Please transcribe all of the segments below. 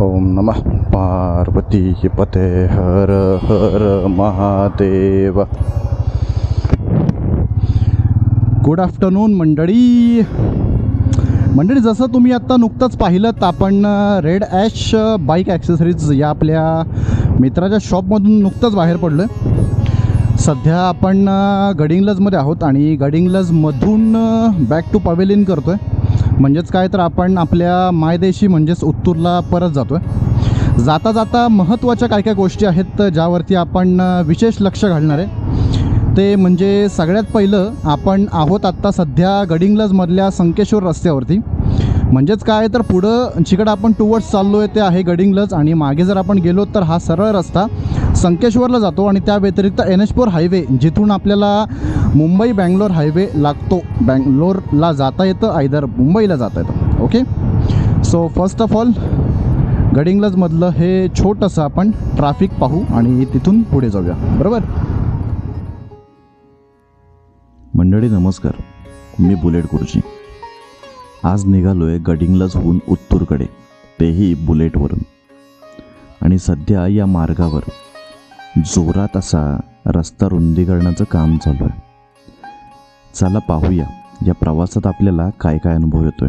ओम नमः पार्वती पते हर हर महादेव। गुड आफ्टरनून मंडळी. मंडळी जसं तुम्ही आत्ता नुकतंच पाहिलं आपण रेड ॲश बाईक ॲक्सेसरीज या आपल्या मित्राच्या शॉपमधून नुकतंच बाहेर पडलो सध्या आपण अ, गडिंग्लजमध्ये आहोत आणि गडिंग्लजमधून बॅक टू पवेलिन करतो आहे म्हणजेच काय तर आपण आपल्या मायदेशी म्हणजेच उत्तूरला परत जातो आहे जाता जाता महत्त्वाच्या काय काय गोष्टी आहेत ज्यावरती आपण विशेष लक्ष घालणार आहे. ते म्हणजे सगळ्यात पहिलं आपण आहोत आत्ता सध्या गडिंग्लजमधल्या संकेश्वर रस्त्यावरती. म्हणजेच काय तर पुढं जिकडं आपण टुवर्ड्स चाललो आहे ते आहे गडिंग्लज आणि मागे जर आपण गेलो तर हा सरळ रस्ता संकेश्वरला जातो आणि त्या व्यतिरिक्त एन एच फोर हायवे जिथून आपल्याला मुंबई बँगलोर हायवे लागतो. बँगलोरला जाता येतं आयदर मुंबईला जाता येतं. Okay so first of all गडिंग्लजमधलं हे छोटंसं आपण ट्रॅफिक पाहू आणि तिथून पुढे जाऊया. बरोबर? मंडळी नमस्कार. मी बुलेट गुरुजी. आज निघालोय गडिंग्लजहून उत्तूरकडे. तेही बुलेटवरून. आणि सध्या या मार्गावर जोरात असा रस्ता रुंदीकरणाचं काम चालू आहे. चला पाहूया या प्रवासात आपल्याला काय काय अनुभव येतोय.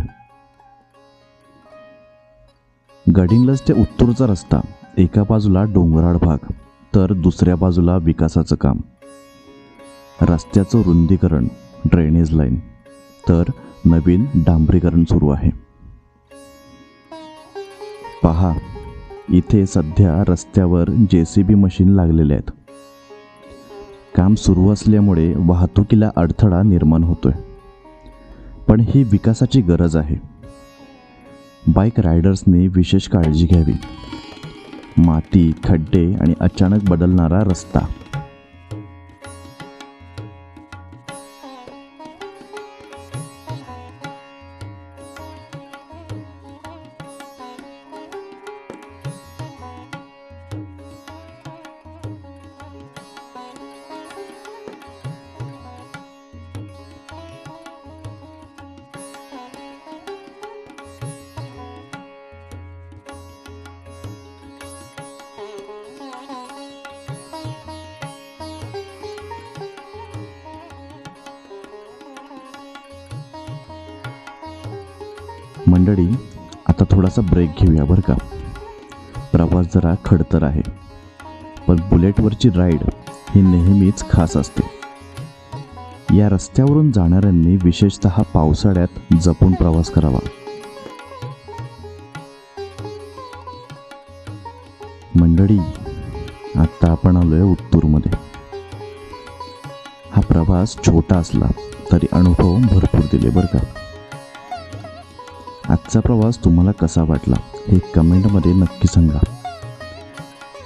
गडिंग्लज ते उत्तूरचा रस्ता एका बाजूला डोंगराळ भाग तर दुसऱ्या बाजूला विकासाचं काम. रस्त्याचं रुंदीकरण ड्रेनेज लाईन तर नवीन डांबरीकरण सुरू आहे. पहा इथे सध्या रस्त्यावर जे सी बी मशीन लागलेले आहेत. काम सुरू असल्यामुळे वाहतुकीला अडथळा निर्माण होतोय. पण ही विकासाची गरज आहे. बाईक रायडर्सने विशेष काळजी घ्यावी. माती खड्डे आणि अचानक बदलणारा रस्ता. मंडळी आता थोडासा ब्रेक घेऊया बरं का? प्रवास जरा खडतर आहे. पण बुलेटवरची राईड ही नेहमीच खास असते. या रस्त्यावरून जाणाऱ्यांनी विशेषतः पावसाळ्यात जपून प्रवास करावा. मंडळी आत्ता आपण आलोय उत्तूरमध्ये. हा प्रवास छोटा असला तरी अनुभव भरपूर दिले बरं का? आजचा प्रवास तुम्हाला कसा वाटला हे कमेंटमध्ये नक्की सांगा.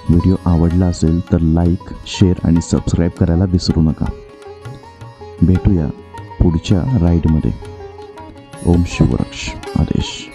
व्हिडिओ आवडला असेल तर लाईक शेअर आणि सबस्क्राईब करायला विसरू नका. भेटूया पुढच्या राईडमध्ये. ओम शिवरक्ष. आदेश.